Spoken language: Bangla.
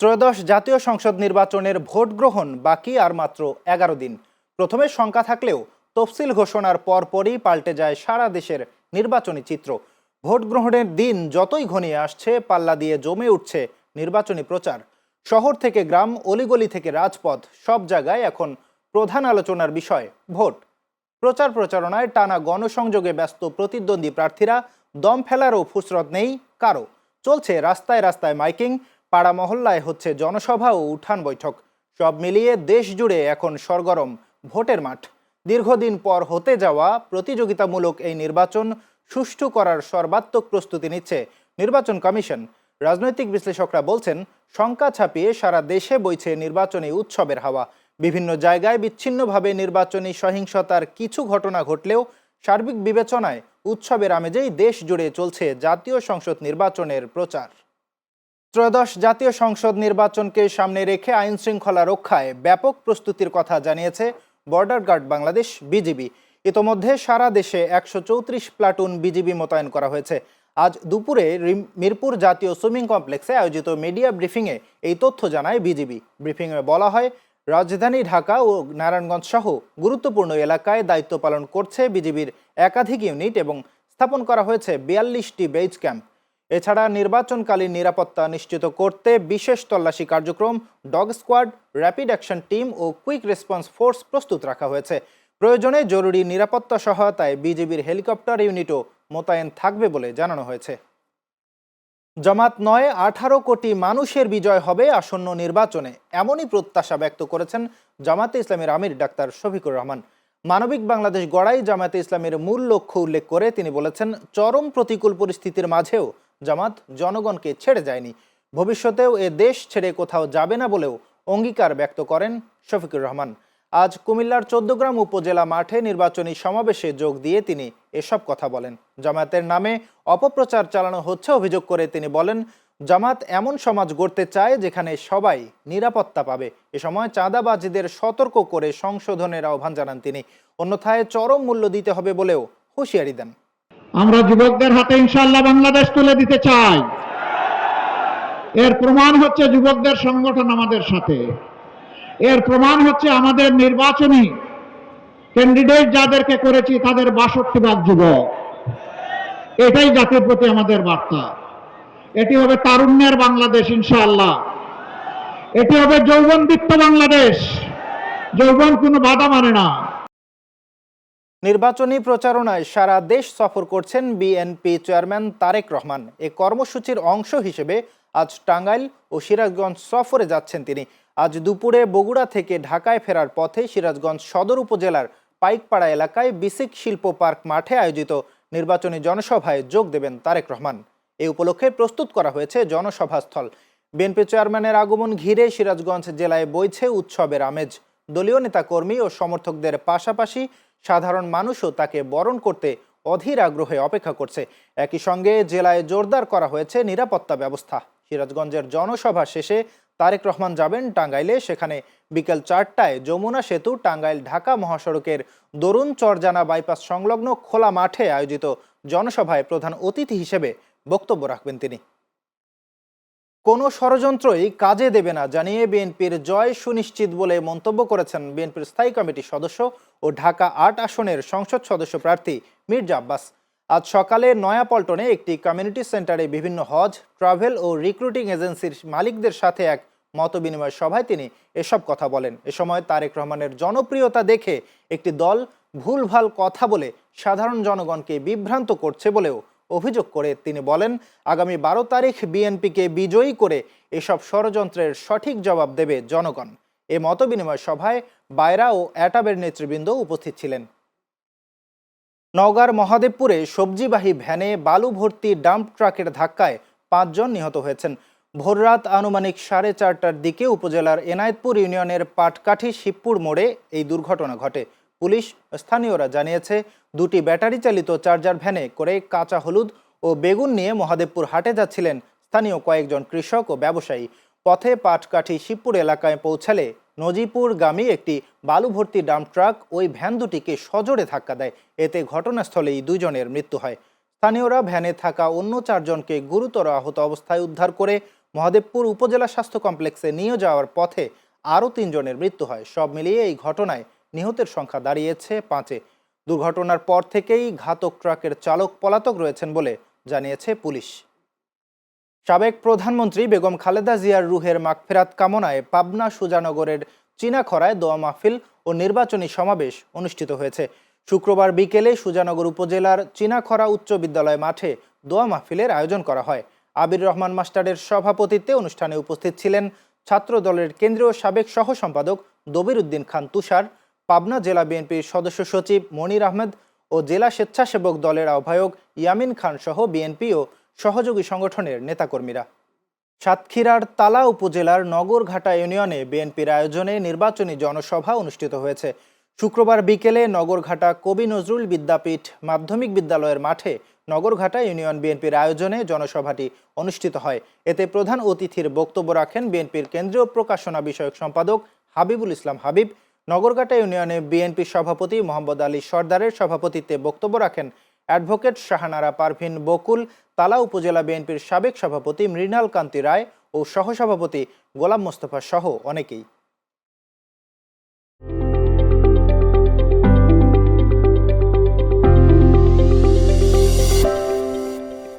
ত্রয়োদশ জাতীয় সংসদ নির্বাচনের ভোট গ্রহণ বাকি আর মাত্র এগারো দিন। প্রথমে শঙ্কা থাকলেও তফসিল ঘোষণার পরপরই পাল্টে যায় সারা দেশের নির্বাচনী চিত্র। ভোট গ্রহণের দিন যতই ঘনিয়ে আসছে, পাল্লা দিয়ে জমে উঠছে নির্বাচনী প্রচার। শহর থেকে গ্রাম, অলিগলি থেকে রাজপথ, সব জায়গায় এখন প্রধান আলোচনার বিষয়, ভোট। প্রচার প্রচারণায় টানা গণসংযোগে ব্যস্ত প্রতিদ্বন্দ্বী প্রার্থীরা দম ফেলারও ফুসরত নেই কারও। চলছে রাস্তায় রাস্তায় মাইকিং পাড়া মহল্লায় হচ্ছে জনসভা ও উঠান বৈঠক। সব মিলিয়ে দেশ জুড়ে এখন সরগরম, ভোটের মাঠ। দীর্ঘদিন পর হতে যাওয়া প্রতিযোগিতামূলক এই নির্বাচন সুষ্ঠু করার সর্বাত্মক প্রস্তুতি নিচ্ছে নির্বাচন কমিশন। রাজনৈতিক বিশ্লেষকরা বলছেন, শঙ্কা ছাপিয়ে সারা দেশে বইছে নির্বাচনী উৎসবের হাওয়া। বিভিন্ন জায়গায় বিচ্ছিন্নভাবে নির্বাচনী সহিংসতার কিছু ঘটনা ঘটলেও সার্বিক বিবেচনায় উৎসবের আমেজেই দেশ জুড়ে চলছে জাতীয় সংসদ নির্বাচনের প্রচার। ত্রয়োদশ জাতীয় সংসদ নির্বাচনকে সামনে রেখে আইন শৃঙ্খলা রক্ষায় ব্যাপক প্রস্তুতির কথা জানিয়েছে বর্ডার গার্ড বাংলাদেশ বিজিবি। ইতোমধ্যে সারা দেশে একশো চৌত্রিশ প্লাটুন বিজিবি মোতায়েন করা হয়েছে। আজ দুপুরে মিরপুর জাতীয় সুইমিং কমপ্লেক্সে আয়োজিত মিডিয়া ব্রিফিংয়ে এই তথ্য জানায় বিজিবি। ব্রিফিংয়ে বলা হয়, রাজধানী ঢাকা ও নারায়ণগঞ্জ সহ গুরুত্বপূর্ণ এলাকায় দায়িত্ব পালন করছে বিজিবির একাধিক ইউনিট এবং স্থাপন করা হয়েছে বিয়াল্লিশটি বেজ ক্যাম্প। এছাড়া নির্বাচনকালীন নিরাপত্তা নিশ্চিত করতে বিশেষ তল্লাশি কার্যক্রম, dog squad, rapid action team ও কুইক রেসপন্স ফোর্স প্রস্তুত রাখা হয়েছে। প্রয়োজনে জরুরি নিরাপত্তা সহায়তায় বিজিবির হেলিকপ্টার ইউনিটও মোতায়েন থাকবে বলে জানানো হয়েছে। জামাত নয়, আঠারো কোটি মানুষের বিজয় হবে আসন্ন নির্বাচনে, এমনই প্রত্যাশা ব্যক্ত করেছেন জামাতে ইসলামের আমির ডাক্তার শফিকুর রহমান। মানবিক বাংলাদেশ গড়াই জামাতে ইসলামের মূল লক্ষ্য উল্লেখ করে তিনি বলেছেন, চরম প্রতিকূল পরিস্থিতির মাঝেও জামাত জনগণকে ছেড়ে যায়নি। ভবিষ্যতেও এ দেশ ছেড়ে কোথাও যাবে না বলেও অঙ্গীকার ব্যক্ত করেন শফিকুর রহমান। আজ কুমিল্লার চোদ্দগ্রাম উপজেলা মাঠে নির্বাচনী সমাবেশে যোগ দিয়ে তিনি এসব কথা বলেন। জামায়াতের নামে অপপ্রচার চালানো হচ্ছে অভিযোগ করে তিনি বলেন, জামাত এমন সমাজ গড়তে চায় যেখানে সবাই নিরাপত্তা পাবে। এ সময় চাঁদাবাজিদের সতর্ক করে সংশোধনের আহ্বান জানান তিনি। অন্যথায় চরম মূল্য দিতে হবে বলেও হুঁশিয়ারি দেন। আমরা যুবকদের হাতে ইনশাল্লাহ বাংলাদেশ তুলে দিতে চাই। এর প্রমাণ হচ্ছে যুবকদের সংগঠন আমাদের সাথে। এর প্রমাণ হচ্ছে আমাদের নির্বাচনী ক্যান্ডিডেট যাদেরকে করেছি তাদের বাষট্টি ভাগ যুবক। এটাই জাতির প্রতি আমাদের বার্তা। এটি হবে তারুণ্যের বাংলাদেশ ইনশাআল্লাহ। এটি হবে যৌবনদীপ্ত বাংলাদেশ। যৌবন কোনো বাধা মানে না। নির্বাচনী প্রচারণায় সারা দেশ সফর করছেন বিএনপি চেয়ারম্যান তারেক রহমান। এ কর্মসূচির অংশ হিসেবে আজ টাঙ্গাইল ও সিরাজগঞ্জ সফরে যাচ্ছেন তিনি। আজ দুপুরে বগুড়া থেকে ঢাকায় ফেরার পথে সিরাজগঞ্জ সদর উপজেলার পাইকপাড়া এলাকায় বিসিক শিল্প পার্ক মাঠে আয়োজিত নির্বাচনী জনসভায় যোগ দেবেন তারেক রহমান। এ উপলক্ষে প্রস্তুত করা হয়েছে জনসভাস্থল। বিএনপি চেয়ারম্যানের আগমন ঘিরে সিরাজগঞ্জ জেলায় বইছে উৎসবের আমেজ। দলীয় নেতাকর্মী ও সমর্থকদের পাশাপাশি সাধারণ মানুষও তাকে বরণ করতে অধীর আগ্রহে অপেক্ষা করছে। একই সঙ্গে জেলায় জোরদার করা হয়েছে নিরাপত্তা ব্যবস্থা। সিরাজগঞ্জের জনসভা শেষে তারেক রহমান যাবেন টাঙ্গাইলে। সেখানে বিকেল চারটায় যমুনা সেতু, টাঙ্গাইল ঢাকা মহাসড়কের দরুন চরজানা বাইপাস সংলগ্ন খোলা মাঠে আয়োজিত জনসভায় প্রধান অতিথি হিসেবে বক্তব্য রাখবেন তিনি। কোনো ষড়যন্ত্রই কাজে দেবে না, জানিয়ে বিএনপির জয় সুনিশ্চিত বলে মন্তব্য করেছেন বিএনপির স্থায়ী কমিটির সদস্য ও ঢাকা আট আসনের সংসদ সদস্য প্রার্থী মির্জা আব্বাস। আজ সকালে নয়াপল্টনে একটি কমিউনিটি সেন্টারে বিভিন্ন হজ ট্রাভেল ও রিক্রুটিং এজেন্সির মালিকদের সাথে এক মতবিনিময় সভায় তিনি এসব কথা বলেন। এ সময় তারেক রহমানের জনপ্রিয়তা দেখে একটি দল ভুলভাল কথা বলে সাধারণ জনগণকে বিভ্রান্ত করছে বলেও অভিযোগ করে তিনি বলেন, আগামী বারো তারিখ বিএনপিকে বিজয়ী করে এসব ষড়যন্ত্রের সঠিক জবাব দেবে জনগণ। এ মতবিনিময় সভায় বায়রা ও অ্যাটাবের নেতৃবৃন্দ উপস্থিত ছিলেন। নওগাঁর মহাদেবপুরে সবজিবাহী ভ্যানে বালু ভর্তি ডাম্প ট্রাকের ধাক্কায় পাঁচজন নিহত হয়েছেন। ভোররাত আনুমানিক সাড়ে চারটার দিকে উপজেলার এনায়েতপুর ইউনিয়নের পাটকাঠি শিবপুর মোড়ে এই দুর্ঘটনা ঘটে। পুলিশ স্থানীয়রা জানিয়েছে, দুটি ব্যাটারি চালিত চার্জার ভ্যানে করে কাঁচা হলুদ ও বেগুন নিয়ে মহাদেবপুর হাটে যাচ্ছিলেন স্থানীয় কয়েকজন কৃষক ও ব্যবসায়ী। পথে পাটকাঠি শিবপুর এলাকায় পৌঁছালে নজিপুরগামী একটি বালু ভর্তি ডাম্প ট্রাক ওই ভ্যান দুটিকে সজোরে ধাক্কা দেয়। এতে ঘটনাস্থলেই দুজনের মৃত্যু হয়। স্থানীয়রা ভ্যানে থাকা অন্য চারজনকে গুরুতর আহত অবস্থায় উদ্ধার করে মহাদেবপুর উপজেলা স্বাস্থ্য কমপ্লেক্সে নিয়ে যাওয়ার পথে আরও তিনজনের মৃত্যু হয়। সব মিলিয়ে এই ঘটনায় নিহতের সংখ্যা দাঁড়িয়েছে পাঁচে। দুর্ঘটনার পর থেকেই ঘাতক ট্রাকের চালক পলাতক রয়েছেন বলে জানিয়েছে পুলিশ। সাবেক প্রধানমন্ত্রী বেগম খালেদা জিয়ার রুহের মাগফেরাত কামনায় পাবনা সুজানগরের চীনাখরায় দোয়া মাহফিল ও নির্বাচনী সমাবেশ অনুষ্ঠিত হয়েছে। শুক্রবার বিকেলে সুজানগর উপজেলার চীনাখরা উচ্চ বিদ্যালয় মাঠে দোয়া মাহফিলের আয়োজন করা হয়। আবির রহমান মাস্টারের সভাপতিত্বে অনুষ্ঠানে উপস্থিত ছিলেন ছাত্র দলের কেন্দ্রীয় সাবেক সহ সম্পাদক দবির উদ্দিন খান তুষার পাবনা জেলা বিএনপির সদস্য সচিব মনির আহমেদ ও জেলা স্বেচ্ছাসেবক দলের আহ্বায়ক ইয়ামিন খান সহ বিএনপি ও সহযোগী সংগঠনের নেতাকর্মীরা। সাতক্ষীরার তালা উপজেলার নগরঘাটা ইউনিয়নে বিএনপির আয়োজনে নির্বাচনী জনসভা অনুষ্ঠিত হয়েছে। শুক্রবার বিকেলে নগরঘাটা কবি নজরুল বিদ্যাপীঠ মাধ্যমিক বিদ্যালয়ের মাঠে নগরঘাটা ইউনিয়ন বিএনপির আয়োজনে জনসভাটি অনুষ্ঠিত হয়। এতে প্রধান অতিথির বক্তব্য রাখেন বিএনপির কেন্দ্রীয় প্রকাশনা বিষয়ক সম্পাদক হাবিবুল ইসলাম হাবিব নগরঘাটা ইউনিয়নে বিএনপি সভাপতি মোহাম্মদ আলী সর্দারের সভাপতিত্বে বক্তব্য রাখেন অ্যাডভোকেট শাহানারা পারভিন বকুল, তালা উপজেলা বিএনপির সাবেক সভাপতি মৃণাল কান্তি রায় ও সহসভাপতি গোলাম মোস্তফা সহ অনেকেই।